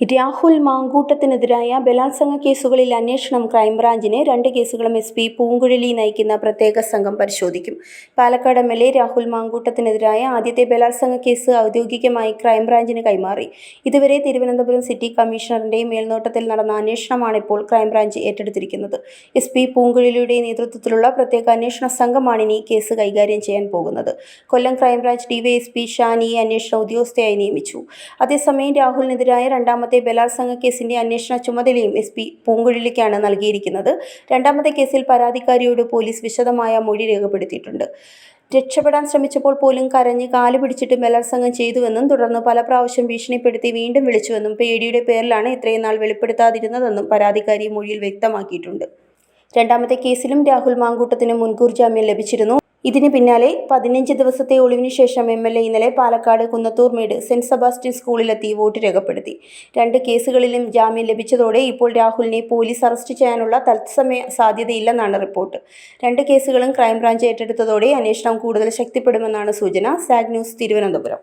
രാഹുൽ മാങ്കൂട്ടത്തിനെതിരായ ബലാത്സംഗ കേസുകളിൽ അന്വേഷണം ക്രൈംബ്രാഞ്ചിന് രണ്ട് കേസുകളും എസ് പി പൂങ്കുഴലി നയിക്കുന്ന പ്രത്യേക സംഘം പരിശോധിക്കും. Palakkad M L A Rahul മാങ്കൂട്ടത്തിനെതിരായ ആദ്യത്തെ ബലാത്സംഗ കേസ് ഔദ്യോഗികമായി ക്രൈംബ്രാഞ്ചിന് കൈമാറി. ഇതുവരെ തിരുവനന്തപുരം സിറ്റി കമ്മീഷണറിന്റെ മേൽനോട്ടത്തിൽ നടന്ന അന്വേഷണമാണ് ഇപ്പോൾ ക്രൈംബ്രാഞ്ച് ഏറ്റെടുത്തിരിക്കുന്നത്. എസ് പി പൂങ്കുഴലിയുടെ നേതൃത്വത്തിലുള്ള പ്രത്യേക അന്വേഷണ സംഘമാണ് ഇനി കേസ് കൈകാര്യം ചെയ്യാൻ പോകുന്നത്. കൊല്ലം ക്രൈംബ്രാഞ്ച് ഡിവൈഎസ്പി ഷാനിയെ അന്വേഷണ ഉദ്യോഗസ്ഥയായി നിയമിച്ചു. അതേസമയം രാഹുലിനെതിരായ രണ്ടാമത്തെ ബലാത്സംഗ കേസിന്റെ അന്വേഷണ ചുമതലയും എസ് പി പൂങ്കുഴലിക്കാണ് നൽകിയിരിക്കുന്നത്. രണ്ടാമത്തെ കേസിൽ പരാതിക്കാരിയോട് പോലീസ് വിശദമായ മൊഴി രേഖപ്പെടുത്തിയിട്ടുണ്ട്. രക്ഷപ്പെടാൻ ശ്രമിച്ചപ്പോൾ പോലും കരഞ്ഞ് കാൽ പിടിച്ചിട്ട് ബലാത്സംഗം ചെയ്തുവെന്നും തുടർന്ന് പല പ്രാവശ്യം ഭീഷണിപ്പെടുത്തി വീണ്ടും വിളിച്ചുവെന്നും പേടിയുടെ പേരിലാണ് ഇത്രയും നാൾ വെളിപ്പെടുത്താതിരുന്നതെന്നും പരാതിക്കാരി മൊഴിയിൽ വ്യക്തമാക്കിയിട്ടുണ്ട്. രണ്ടാമത്തെ കേസിലും രാഹുൽ മാങ്കൂട്ടത്തിന് മുൻകൂർ ജാമ്യം ലഭിച്ചിരുന്നു. ഇതിന് പിന്നാലെ പതിനഞ്ച് ദിവസത്തെ ഒളിവിനു ശേഷം എം എൽ എ ഇന്നലെ പാലക്കാട് കുന്നത്തൂർമേട് സെന്റ് സെബാസ്റ്റ്യൻ സ്കൂളിലെത്തി വോട്ട് രേഖപ്പെടുത്തി. രണ്ട് കേസുകളിലും ജാമ്യം ലഭിച്ചതോടെ ഇപ്പോൾ രാഹുലിനെ പോലീസ് അറസ്റ്റ് ചെയ്യാനുള്ള തത്സമയ സാധ്യതയില്ലെന്നാണ് റിപ്പോർട്ട്. രണ്ട് കേസുകളും ക്രൈംബ്രാഞ്ച് ഏറ്റെടുത്തതോടെ അന്വേഷണം കൂടുതൽ ശക്തിപ്പെടുമെന്നാണ് സൂചന. സാഗ് ന്യൂസ് തിരുവനന്തപുരം.